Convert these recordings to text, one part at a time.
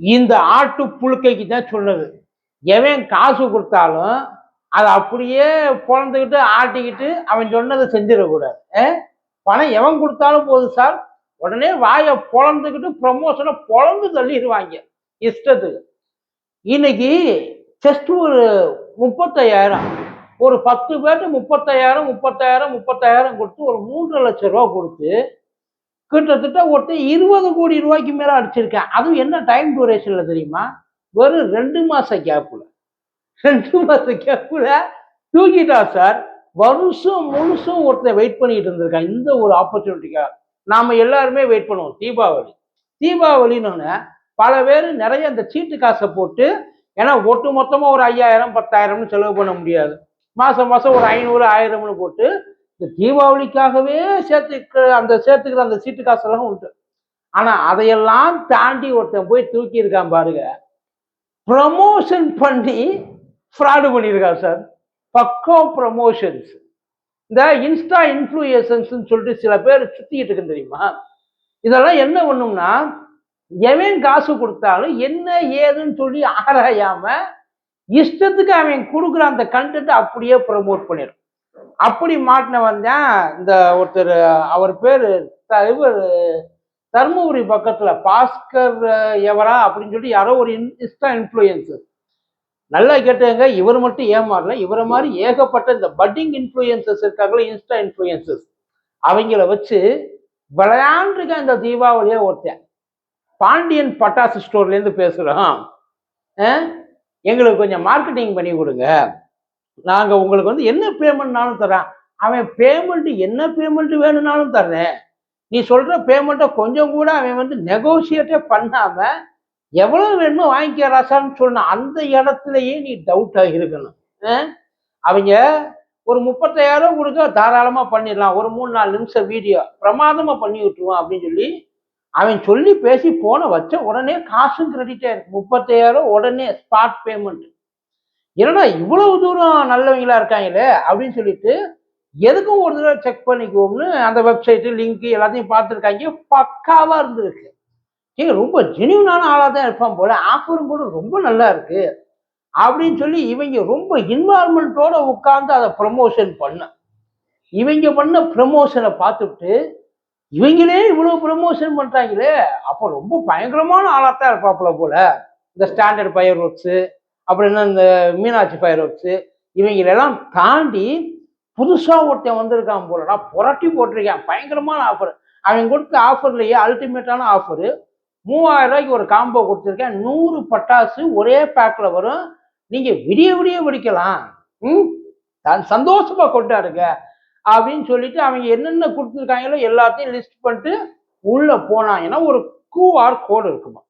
இந்த ஆட்டு புழுக்கைக்கு தான் சொன்னது எவன் காசு கொடுத்தாலும் அதை அப்படியே பிறந்துக்கிட்டு ஆட்டிக்கிட்டு அவன் சொன்னதை செஞ்சிடக்கூடாது. பணம் எவன் கொடுத்தாலும் போதும் சார். உடனே வாயை பொழந்துக்கிட்டு ப்ரமோஷனை பொழந்து தள்ளிடுவாங்க. இஷ்டத்துக்கு. இன்னைக்கு ஜஸ்ட் ஒரு முப்பத்தையாயிரம். ஒரு பத்து பேர்ட்டு முப்பத்தாயிரம் முப்பத்தாயிரம் முப்பத்தாயிரம் கொடுத்து ஒரு மூன்றரை லட்சம் ரூபா கொடுத்து கிட்டத்தட்ட ஒருத்தன் இருபது கோடி ரூபாய்க்கு மேலே அடிச்சிருக்கேன். அதுவும் என்ன டைம் டூரேஷனில் தெரியுமா? வெறும் ரெண்டு மாத கேப்புல ரெண்டு மாத கேப்புல தூக்கிட்டா சார் வருஷம் முழுசும் ஒருத்தன் வெயிட் பண்ணிட்டு இருந்திருக்காங்க இந்த ஒரு ஆப்பர்ச்சுனிட்டிக்காக நாம் எல்லாருமே வெயிட் பண்ணுவோம். தீபாவளி. தீபாவளின்னு பல பேர் நிறைய இந்த சீட்டு காசை போட்டு ஏன்னா ஒட்டு மொத்தமாக ஒரு ஐயாயிரம் பத்தாயிரம்னு செலவு பண்ண முடியாது. மாதம் மாதம் ஒரு ஐநூறு ஆயிரம்னு போட்டு இந்த தீபாவளிக்காகவே சேர்த்துக்க அந்த சேர்த்துக்கிற அந்த சீட்டு காசெல்லாம் உண்டு. ஆனால் அதையெல்லாம் தாண்டி ஒருத்தன் போய் தூக்கி இருக்கான் பாருங்க. ப்ரமோஷன் பண்ணி ஃப்ராடு பண்ணியிருக்கான் சார். பக்கோ ப்ரமோஷன்ஸ் இந்த இன்ஸ்டா இன்ஃப்ளூயன்சன்ஸ்னு சொல்லிட்டு சில பேர் சுத்திக்கிட்டு இருக்கு தெரியுமா? இதெல்லாம் என்ன பண்ணும்னா எவன் காசு கொடுத்தாலும் என்ன ஏதுன்னு சொல்லி ஆராயாம இஷ்டத்துக்கு அவன் கொடுக்குற அந்த கண்டென்ட் அப்படியே ப்ரமோட் பண்ணிடும் அப்படி மாட்டினவன் தான் இந்த ஒருத்தர் அவர் பேர் இவர் தருமபுரி பக்கத்துல பாஸ்கர் எவரா அப்படின்னு சொல்லி யாரோ ஒரு இன்ஸ்டா இன்ஃப்ளூயன்சர் நல்லா கேட்டுங்க இவர் மட்டும் ஏமாறல இவரை மாதிரி ஏகப்பட்ட இந்த பட்டிங் இன்ஃப்ளூயன்சஸ் இருக்காங்களே இன்ஸ்டா இன்ஃப்ளூயன்சஸ் அவங்கள வச்சு விளையாண்டுருக்க இந்த தீபாவளியை ஒருத்தன். பாண்டியன் பட்டாசு ஸ்டோர்லேருந்து பேசுகிறோம் எங்களுக்கு கொஞ்சம் மார்க்கெட்டிங் பண்ணி கொடுங்க. நாங்கள் உங்களுக்கு வந்து என்ன பேமெண்ட்னாலும் தரேன் அவன் பேமெண்ட் என்ன பேமெண்ட் வேணும்னாலும் தர்றேன். நீ சொல்கிற பேமெண்ட்டை கொஞ்சம் கூட அவன் வந்து நெகோசியேட்டே பண்ணாமல் எவ்வளோ வேணுமோ வாங்கிக்க ராசான்னு சொன்ன அந்த இடத்துலையே நீ டவுட்டாக இருக்கணும். அவங்க ஒரு முப்பத்தாயிரம் கொடுக்க தாராளமாக பண்ணிடலாம். ஒரு மூணு நாலு நிமிஷம் வீடியோ பிரமாதமாக பண்ணி விட்டுருவான் அப்படின்னு சொல்லி அவன் சொல்லி பேசி போன வச்ச உடனே காசும் கிரெடிட் ஆயிருக்கு முப்பத்தாயிரம் உடனே ஸ்பாட் பேமெண்ட் என்னடா இவ்வளவு தூரம் நல்லவங்களா இருக்காங்களே அப்படின்னு சொல்லிட்டு எதுக்கும் ஒரு தடவை செக் பண்ணிக்குவோம்னு அந்த வெப்சைட்டு லிங்க் எல்லாத்தையும் பார்த்துருக்காங்க. பக்காவாக இருந்திருக்கு. ஏங்க ரொம்ப ஜெனியூனான ஆளாக தான் இருப்பான் போல. ஆஃபரும் கூட ரொம்ப நல்லா இருக்கு. அப்படின்னு சொல்லி இவங்க ரொம்ப இன்வால்மெண்ட்டோட உட்காந்து அதை ப்ரமோஷன் பண்ண. இவங்க பண்ண ப்ரமோஷனை பார்த்துட்டு இவங்களே இவ்வளவு ப்ரமோஷன் பண்ணுறாங்களே அப்போ ரொம்ப பயங்கரமான ஆளாக தான் இருப்பாப்புல போல. இந்த ஸ்டாண்டர்ட் பயர் ஒர்க்ஸு அப்படின்னா என்ன இந்த மீனாட்சி ஃபயர் ஒர்க்ஸு இவங்களெல்லாம் தாண்டி புதுசாக ஒருத்தன் வந்திருக்கான் போலடா புரட்டி போட்டிருக்கேன். பயங்கரமான ஆஃபர் அவன் கொடுத்த ஆஃபர்லையே அல்டிமேட்டான ஆஃபரு மூவாயிரம் ரூபாய்க்கு ஒரு காம்போ கொடுத்துருக்கேன். நூறு பட்டாசு ஒரே பேக்கில் வரும். நீங்கள் விடிய விடிய வெடிக்கலாம். ம்? சந்தோஷமாக சந்தோஷமா கொண்டாடுங்க. அப்படின்னு சொல்லிட்டு அவங்க என்னென்ன கொடுத்துருக்காங்களோ எல்லாத்தையும் லிஸ்ட் பண்ணிட்டு உள்ளே போனாங்கன்னா ஒரு கியூஆர் கோடு இருக்குமா?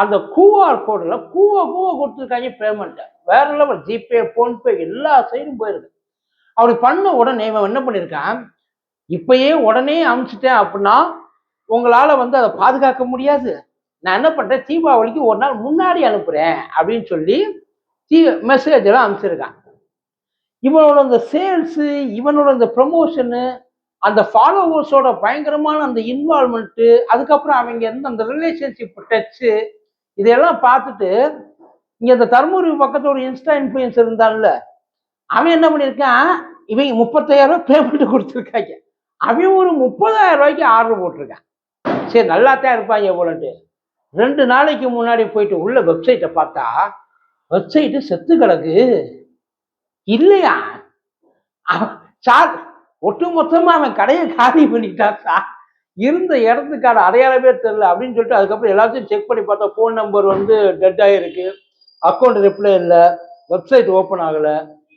அந்த கூஆர் கோடில் கூவ கூவ கொடுத்துருக்காங்க பேமெண்ட்டை வேற லெவல் ஜிபே ஃபோன்பே எல்லா சைடும் போயிருக்கு. அப்படி பண்ண உடனே இவன் என்ன பண்ணியிருக்கான் இப்பயே உடனே அனுப்பிச்சிட்டேன் அப்படின்னா உங்களால் வந்து அதை பாதுகாக்க முடியாது. நான் என்ன பண்ணுறேன் தீபாவளிக்கு ஒரு நாள் முன்னாடி அனுப்புகிறேன் அப்படின்னு சொல்லி தீ மெசேஜ் எல்லாம் அனுப்பிச்சிருக்கான். இவனோட இந்த சேல்ஸு இவனோட இந்த ப்ரமோஷனு அந்த ஃபாலோவர்ஸோட பயங்கரமான அந்த இன்வால்மெண்ட்டு அதுக்கப்புறம் அவங்க இருந்து அந்த ரிலேஷன்ஷிப் டச்சு இதையெல்லாம் பார்த்துட்டு இங்கே இந்த தர்மபுரி பக்கத்தில் ஒரு இன்ஸ்டா இன்ஃப்ளூயன்ஸ் இருந்தான்ல அவன் என்ன பண்ணியிருக்கான்? இவங்க முப்பத்தாயிரம் ரூபாய் பேமெண்ட் கொடுத்துருக்காங்க. அவன் ஒரு முப்பதாயிரம் ரூபாய்க்கு ஆர்டர் போட்டிருக்கான். சரி நல்லா தான் இருப்பாங்க போலட்டு ரெண்டு நாளைக்கு முன்னாடி போயிட்டு உள்ள வெப்சைட்டை பார்த்தா வெப்சைட்டு செத்து கிடக்கு. இல்லையா? சார் ஒட்டு மொத்தமாக அவன் கடையை காலி பண்ணிட்டான் சார். இருந்த இடத்துக்கான அடையாளமே தெரியல அப்படின்னு சொல்லிட்டு அதுக்கப்புறம் எல்லாத்தையும் செக் பண்ணி பார்த்தா ஃபோன் நம்பர் வந்து டெட் ஆகிருக்கு அக்கௌண்ட் ரிப்ளை இல்லை. வெப்சைட் ஓப்பன் ஆகலை.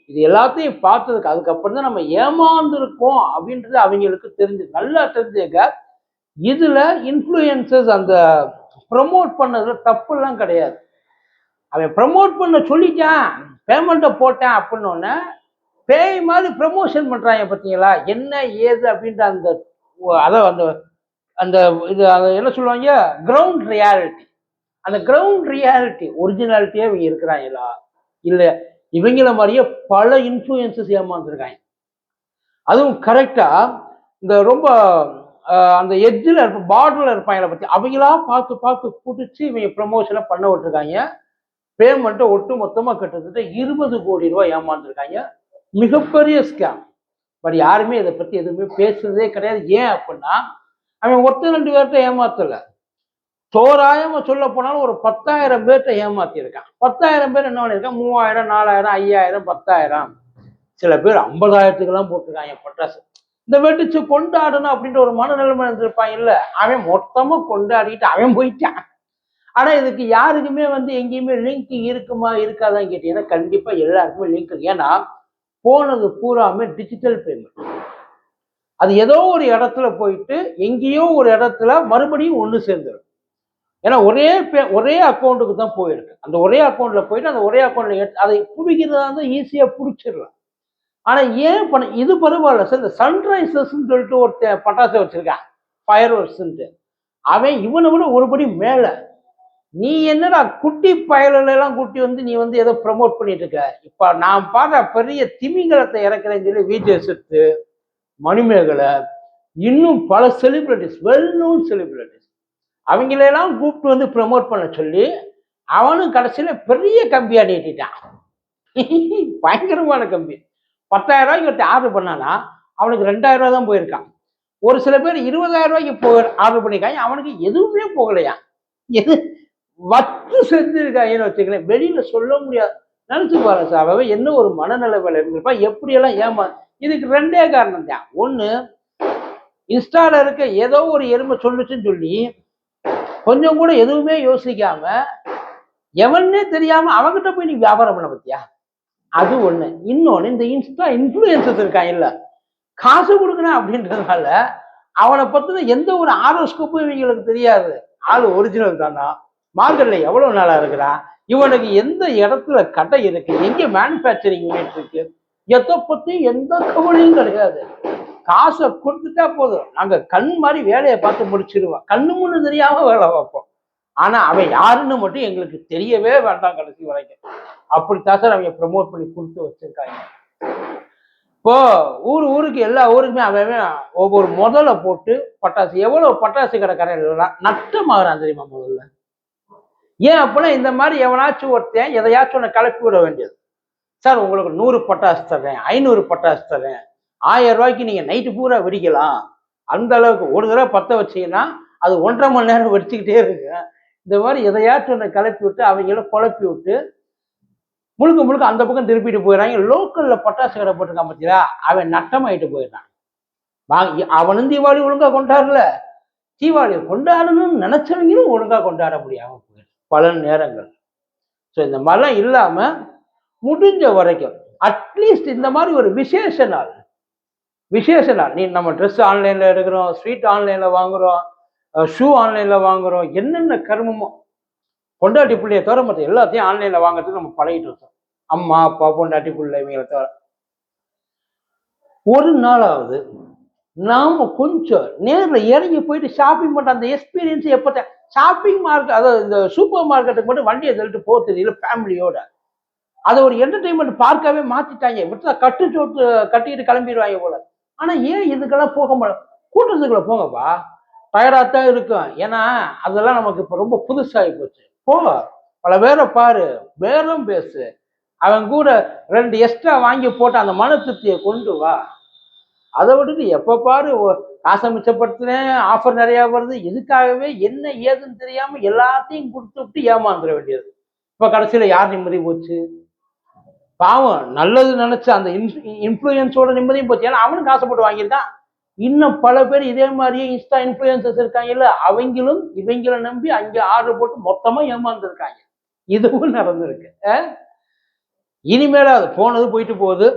இது எல்லாத்தையும் பார்த்ததுக்கு அதுக்கப்புறம் தான் நம்ம ஏமாந்துருக்கோம் அப்படின்றது அவங்களுக்கு தெரிஞ்சு நல்லா தெரிஞ்சுங்க. இதில் இன்ஃப்ளூயன்சஸ் அந்த ப்ரமோட் பண்ணதில் தப்புலாம் கிடையாது. அவன் ப்ரமோட் பண்ண சொல்லிட்டான் பேமெண்ட்டை போட்டேன் அப்படின்னோடனே பேய் மாதிரி ப்ரமோஷன் பண்ணுறாங்க பார்த்தீங்களா என்ன ஏது அப்படின்ற அந்த அதை அந்த அந்த இது அதை என்ன சொல்லுவாங்க? கிரவுண்ட் ரியாலிட்டி அந்த கிரவுண்ட் ரியாலிட்டி ஒரிஜினாலிட்டியே இவங்க இருக்கிறாங்களா இல்லை. இவங்கள மாதிரியே பல இன்ஃப்ளூயன்சஸ் ஏமாந்துருக்காங்க. அதுவும் கரெக்டாக இந்த ரொம்ப அந்த எஜ்ஜில் இருப்ப பார்டரில் இருப்பாங்கள பற்றி அவங்களா பார்த்து பார்த்து பிடிச்சி இவங்க ப்ரமோஷனை பண்ண விட்டுருக்காங்க. பேமெண்ட்டை ஒட்டு மொத்தமாக கிட்டத்தட்ட இருபது கோடி ரூபாய் ஏமாந்துருக்காங்க. மிகப்பெரிய ஸ்கேம் பட் யாருமே இதை பற்றி எதுவுமே பேசுறதே கிடையாது. ஏன் அப்படின்னா அவன் ஒருத்தர் ரெண்டு பேர்த்த ஏமாத்தல. தோராயமா சொல்ல போனாலும் ஒரு பத்தாயிரம் பேர்த்த ஏமாத்தியிருக்கான் பத்தாயிரம் பேர் என்ன பண்ணியிருக்கான் மூவாயிரம் நாலாயிரம் ஐயாயிரம் பத்தாயிரம். சில பேர் ஐம்பதாயிரத்துக்கெல்லாம் போட்டிருக்காங்க பட்டாசு. இந்த வெடிச்சு கொண்டாடணும் அப்படின்ற ஒரு மனநிலைமை இருந்திருப்பான். இல்ல அவன் மொத்தமா கொண்டாடிட்டு அவன் போயிட்டான். ஆனா இதுக்கு யாருக்குமே வந்து எங்கேயுமே லிங்க் இருக்குமா இருக்காதான்னு கேட்டீங்கன்னா கண்டிப்பா எல்லாருக்குமே லிங்க் இருக்கு. ஏன்னா போனது பூராமே டிஜிட்டல் பேமெண்ட் அது ஏதோ ஒரு இடத்துல போயிட்டு எங்கேயோ ஒரு இடத்துல மறுபடியும் ஒன்று சேர்ந்துடும் ஏன்னா ஒரே பே ஒரே அக்கௌண்ட்டுக்கு தான் போயிருக்கு. அந்த ஒரே அக்கௌண்ட்டில் போயிட்டு அந்த ஒரே அக்கௌண்ட்டில் எடுத்து அதை பிடிக்கிறதா இருந்தால் ஈஸியாக பிடிச்சிடலாம். ஆனால் ஏன் பண்ண இது பரவாயில்ல சார். இந்த சன்ரைசர்ஸ்ன்னு சொல்லிட்டு ஒருத்தன் பட்டாசு வச்சிருக்கான். ஃபயர் ஒர்க்ஸ்ன்ட்டு அவன் இவனை விட ஒருபடி மேலே. நீ என்னடா குட்டி பயலெல்லாம் எல்லாம் குட்டி வந்து நீ வந்து ஏதோ ப்ரமோட் பண்ணிட்டு இருக்க? இப்போ நான் பார்த்த பெரிய திமிங்கலத்தை இறக்குறேன்னு சொல்லி விஜய் சித்து மணிமேகலை இன்னும் பல செலிபிரிட்டிஸ் வெல் நோன் செலிபிரிட்டிஸ் அவங்களெல்லாம் கூப்பிட்டு வந்து ப்ரமோட் பண்ண சொல்லி அவனும் கடைசியில பெரிய கம்பியாக நீட்டிட்டான். பயங்கரமான கம்பி. பத்தாயிரம் ரூபாய்க்கு ஒருத்தர் ஆர்டர் பண்ணானா அவனுக்கு ரெண்டாயிரம் ரூபா தான் போயிருக்கான். ஒரு சில பேர் இருபதாயிரம் ரூபாய்க்கு போ ஆர்டர் பண்ணியிருக்காங்க. அவனுக்கு எதுவுமே போகலையா? எது வத்து செஞ்சிருக்காங்கன்னு வச்சுக்கலாம் வெளியில் சொல்ல முடியாது. நினச்சி பாருங்க சார் அவன் என்ன ஒரு மனநிலைமையில இருந்திருப்பா? எப்படியெல்லாம் ஏமா இதுக்கு ரெண்டே காரணம் தான். ஒண்ணு இன்ஸ்டாவில் இருக்க ஏதோ ஒரு எருமை சொல்லுச்சுன்னு சொல்லி கொஞ்சம் கூட எதுவுமே யோசிக்காம எவனே தெரியாம அவன்கிட்ட போய் நீ வியாபாரம் பண்ண பத்தியா அது ஒண்ணு. இன்னொன்னு இந்த இன்ஸ்டா இன்ஃபுளுசஸ் இருக்கான் இல்ல காசு கொடுக்கணும் அப்படின்றதுனால அவனை பத்தின எந்த ஒரு ஆரோஸ்கோப்பும் இவங்களுக்கு தெரியாது. ஆள் ஒரிஜினல் தானா? மாங்கல்ல எவ்வளவு நாளா இருக்கிறான் இவனுக்கு எந்த இடத்துல கடை இருக்கு? எங்க மேனுஃபேக்சரிங் யூனிட் இருக்கு? எதை பத்தி எந்த கவலையும் கிடையாது. காசை கொடுத்துட்டா போதும். நாங்க கண் மாதிரி வேலையை பார்த்து முடிச்சிருவோம். கண்ணு முன்னு தெரியாம வேலை பார்ப்போம். ஆனா அவன் யாருன்னு மட்டும் எங்களுக்கு தெரியவே வேண்டாம் கடைசி வரைக்கும். அப்படித்தான் சார் அவங்க ப்ரமோட் பண்ணி கொடுத்து வச்சிருக்காங்க. இப்போ ஊர் ஊருக்கு எல்லா ஊருக்குமே அவன் அவன் ஒவ்வொரு முதல்ல போட்டு பட்டாசு எவ்வளவு பட்டாசு கடை கடையில நட்டமாகறான் தெரியுமா முதல்ல? ஏன் அப்படின்னா இந்த மாதிரி எவனாச்சும் ஒருத்தன் எதையாச்சும் ஒன்று கிளப்பி விட வேண்டியது. சார் உங்களுக்கு நூறு பட்டாசு தரேன் ஐநூறு பட்டாசு தரேன் ஆயிரம் ரூபாய்க்கு நீங்க நைட்டு பூரா வெடிக்கலாம் அந்த அளவுக்கு ஒரு தடவை பத்த வச்சீங்கன்னா அது ஒன்றரை மணி நேரம் வெடிச்சுக்கிட்டே இருக்கு இந்த மாதிரி எதையாச்சும் ஒன்று கிளப்பி விட்டு அவங்கள குழப்பி விட்டு முழுக்க முழுக்க அந்த பக்கம் திருப்பிட்டு போயிடறாங்க லோக்கல்ல பட்டாசு கடை போட்டிருக்கான் பார்த்தீங்களா அவன் நட்டமாயிட்டு போயிடுறான். வாங்கி அவனும் தீபாவளி ஒழுங்கா கொண்டாடல. தீபாவளி கொண்டாடணும்னு நினைச்சவங்களும் ஒழுங்கா கொண்டாட முடியாமல் பல நேரங்கள். ஸோ இந்த மாதிரிலாம் இல்லாமல் முடிஞ்ச வரைக்கும் அட்லீஸ்ட் இந்த மாதிரி ஒரு விசேஷ நாள் விசேஷ நாள். நீ நம்ம ட்ரெஸ் ஆன்லைனில் எடுக்கிறோம் ஸ்வீட் ஆன்லைனில் வாங்குறோம் ஷூ ஆன்லைன்ல வாங்குறோம் என்னென்ன கருமமோ. பொண்டாட்டி பிள்ளைய தவிர மற்ற எல்லாத்தையும் ஆன்லைனில் வாங்குறதுக்கு நம்ம பழகிட்டு இருக்கோம். அம்மா அப்பா பொண்டாட்டி பிள்ளை இவங்களை தவிர. ஒரு நாளாவது நாம் கொஞ்சம் நேரில் இறங்கி போயிட்டு ஷாப்பிங் பண்ணுற அந்த எக்ஸ்பீரியன்ஸ் எப்போ ஷாப்பிங் மார்க்கெட் அதாவது இந்த சூப்பர் மார்க்கெட்டுக்கு மட்டும் வண்டியை தள்ளிட்டு போக தெரியல ஃபேமிலியோட அதை ஒரு என்டர்டைன்மெண்ட் பார்க்கவே மாத்திட்டாங்க. விட்டு கட்டு சோட்டு கட்டிட்டு கிளம்பிடுவாங்க போல. ஆனா ஏன் இதுக்கெல்லாம் போக முடியாது கூட்டத்துக்குள்ள போங்கப்பா. டயர்டாக தான் இருக்கும். ஏன்னா அதெல்லாம் நமக்கு இப்போ ரொம்ப புதுசாகி போச்சு. போ. பல பேரை பாரு. பேரும் பேசு. அவன் கூட ரெண்டு எக்ஸ்ட்ரா வாங்கி போட்டு அந்த மன திருப்தியை கொண்டு வா. அதை விட்டுட்டு எப்போ பாரு காசை மிச்சப்படுத்தினேன் ஆஃபர் நிறையா வருது. இதுக்காகவே என்ன ஏதுன்னு தெரியாமல் எல்லாத்தையும் கொடுத்து விட்டு ஏமாந்துட வேண்டியது. இப்போ கடைசியில் யார் நிம்மதி போச்சு? பாவம் நல்லது நினைச்ச அந்த இன்ஃப்ளூயன்ஸோட நிம்மதியும் போச்சு. ஏன்னா அவனும் காசைப்பட்டு வாங்கியிருக்கான். இன்னும் பல பேர் இதே மாதிரியே இன்ஸ்டா இன்ஃப்ளூயன்சஸ் இருக்காங்கல்ல அவங்களும் இவங்கள நம்பி அங்கே ஆர்டர் போட்டு மொத்தமாக ஏமாந்துருக்காங்க. இதுவும் நடந்திருக்கு. இனிமேலாவது போனது போயிட்டு போகுது.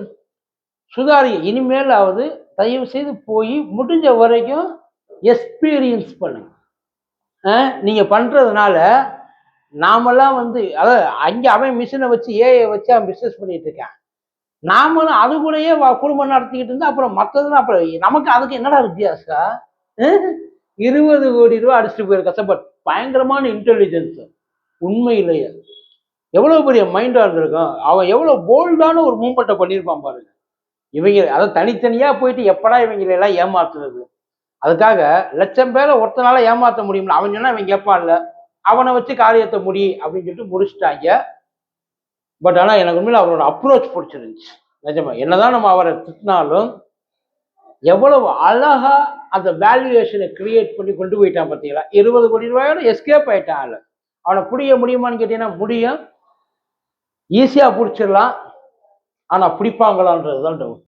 சுதாரி இனிமேலாவது தயவு செய்து போய் முடிஞ்ச வரைக்கும் எக்ஸ்பீரியன்ஸ் பண்ணுங்க. நீங்கள் பண்ணுறதுனால நாமெல்லாம் வந்து அதாவது அங்கே அவன் மிஷினை வச்சு ஏஐ வச்சு அவன் பிஸ்னஸ் பண்ணிட்டு இருக்கான். நாமளும் அது கூடயே குடும்பம் நடத்திக்கிட்டு இருந்தா அப்புறம் மற்றதுலாம் அப்புறம் நமக்கு அதுக்கு என்னடா வித்தியாசம்? இருபது கோடி ரூபா அடிச்சுட்டு போயிருக்க பட் பயங்கரமான இன்டெலிஜென்ஸ் உண்மையிலேயே. எவ்வளோ பெரிய மைண்டாக இருந்திருக்கும். அவன் எவ்வளோ போல்டான ஒரு மூமெண்ட்டை பண்ணியிருப்பான் பாருங்க. இவங்க அதை தனித்தனியா போயிட்டு எப்படா இவங்களை எல்லாம் ஏமாத்துறது? அதுக்காக லட்சம் பேரை ஒருத்தனால ஏமாத்த முடியும்ல? அவன் சொன்னா இவன் கேட்பான்ல. அவனை வச்சு காரியத்தை முடி அப்படின்னு சொல்லிட்டு முடிச்சுட்டாங்க. பட் ஆனா எனக்கு உண்மையில அவரோட அப்ரோச் பிடிச்சிருந்துச்சு. நிஜமா. என்னதான் நம்ம அவரை திட்டினாலும் எவ்வளவு அழகா அந்த வேல்யூவேஷனை கிரியேட் பண்ணி கொண்டு போயிட்டான் பார்த்தீங்களா? இருபது கோடி ரூபாயோட எஸ்கேப் ஆயிட்டான் அவனை. புரிய முடியுமான்னு கேட்டீங்கன்னா முடியும். ஈஸியா பிடிச்சிடலாம். ஆனால் பிடிப்பாங்களான்றது தான் டவுட்